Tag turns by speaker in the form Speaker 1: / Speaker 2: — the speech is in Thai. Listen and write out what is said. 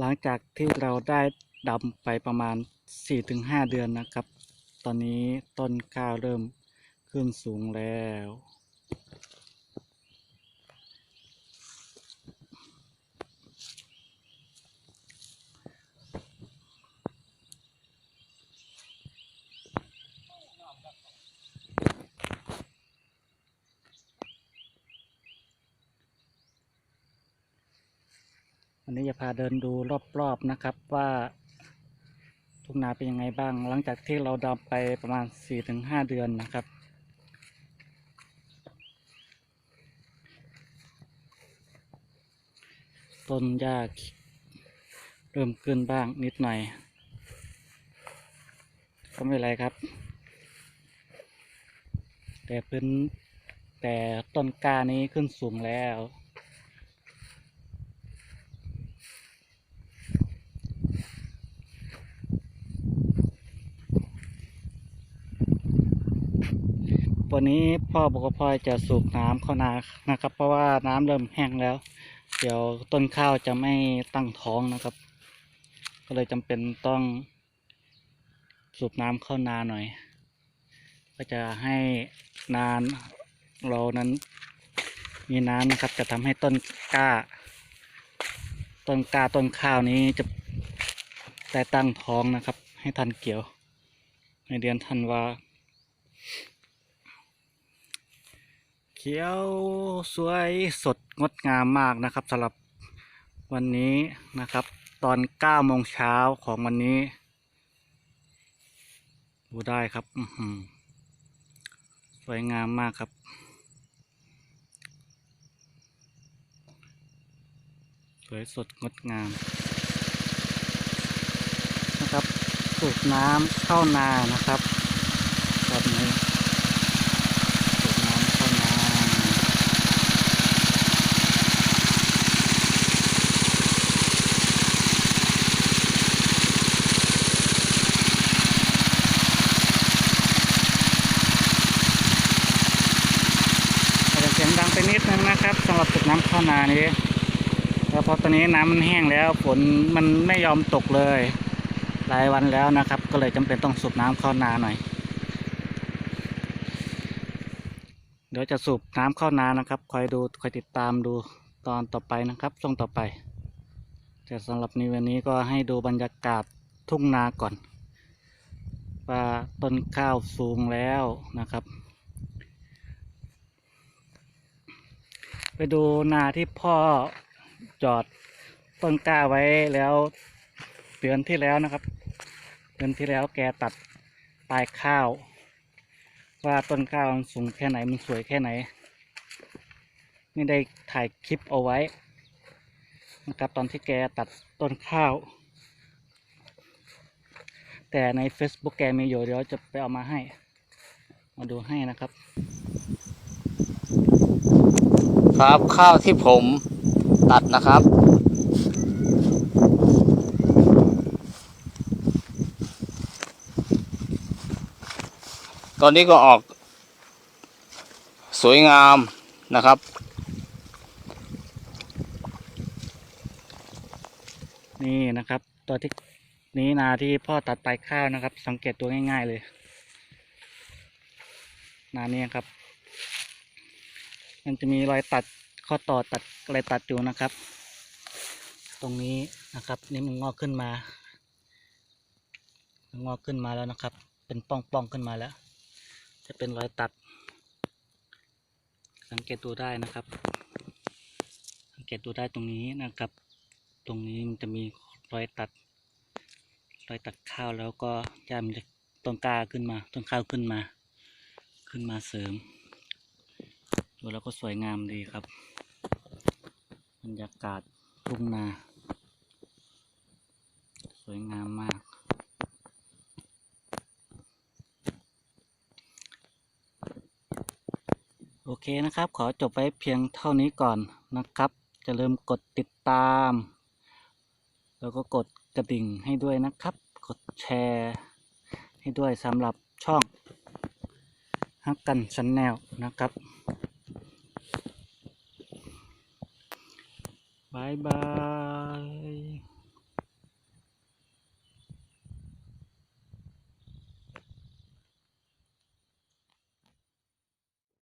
Speaker 1: หลังจากที่เราได้ดำไปประมาณ 4-5 เดือนนะครับ ตอนนี้ต้นข้าวเริ่มขึ้นสูงแล้ว วันนี้จะพาเดินดูรอบๆนะครับว่าทุ่งนาเป็นยังไงบ้าง หลังจากที่เราดำไปประมาณ 4-5 เดือนนะครับ ต้นหญ้าเริ่มขึ้นบ้างนิดหน่อย ก็ไม่เป็นไรครับ แต่พื้นแต่ต้นกานี้ขึ้นสูงแล้ว วันนี้พ่อบอกว่าพ่อจะสูบน้ำเข้านานะครับ เพราะว่าน้ำเริ่มแห้งแล้ว เดี๋ยวต้นข้าวจะไม่ตั้งท้องนะครับ ก็เลยจำเป็นต้องสูบน้ำเข้านาหน่อย ก็จะให้นานเรานั้นมีน้ำนะครับ จะทำให้ต้นกล้า ต้นกล้าต้นข้าวนี้จะได้ตั้งท้องนะครับ ให้ทันเกี่ยว ในเดือนธันวา ขียวสวยสดงดงามมากนะครับสำหรับวันนี้นะครับ ตอน9โมงเช้าของวันนี้ ดูได้ครับสวยงามมากครับ สวยสดงดงาม นะครับ สูบน้ำเข้านานะครับแบบนี้สูบน้ำเข้านาอาจจะเสียงดังไปนิดนึง นะครับสำหรับสูบน้ำเข้านานี้แล้วพอตอนนี้น้ำมันแห้งแล้วฝนมันไม่ยอมตกเลย หลายวันแล้วนะครับ ก็เลยจำเป็นต้องสูบน้ำเข้านาหน่อย เดี๋ยวจะสูบน้ำเข้านานะครับ คอยดูคอยติดตามดูตอนต่อไปนะครับช่วงต่อไปแต่สำหรับในวันนี้ก็ให้ดูบรรยากาศทุ่งนาก่อนว่าต้นข้าวสูงแล้วนะครับ ไปดูนาที่พ่อจอดต้นกล้าไว้แล้วเดือนที่แล้วนะครับ เดือนที่แล้วแกตัดปลายข้าว ว่าต้นข้าวมันสูงแค่ไหนมันสวยแค่ไหน ไม่ได้ถ่ายคลิปเอาไว้นะครับตอนที่แกตัดต้นข้าว แต่ใน Facebook แกมีอยู่เดี๋ยวจะไปเอามาให้ มาดูให้นะครับ
Speaker 2: ครับ ข้าวที่ผมตัดนะครับ ตอนนี้ก็ออก สวยงามนะครับ
Speaker 1: นี่นะครับ ตัวที่นี้นาที่พ่อตัดปลายข้าวนะครับ สังเกตตัวง่าย ๆเลย นานี้ครับ มันจะมีรอยตัดข้อต่อตัดอะไรตัดอยู่นะครับ ตรงนี้นะครับนี่มันงอกขึ้นมามนงอกขึ้นมาแล้วนะครับ เป็นป้องๆขึ้นมาแล้ว จะเป็นรอยตัด สังเกตดูได้นะครับ สังเกตดูได้ตรงนี้นะครับ ตรงนี้มันจะมีรอยตัด รอยตัดข้าวแล้วก็ยามนจะต้นกล้าขึ้นมา ต้นข้าวขึ้นมา ขึ้นมาเสริม ดูแล้วก็สวยงามดีครับบรรยากาศทุ่งนา สวยงามมาก โอเคนะครับ ขอจบไว้เพียงเท่านี้ก่อนนะครับ จะลืมกดติดตาม แล้วก็กดกระดิ่งให้ด้วยนะครับ กดแชร์ให้ด้วยสำหรับช่องฮักกันชันแนลนะครับ บายบาย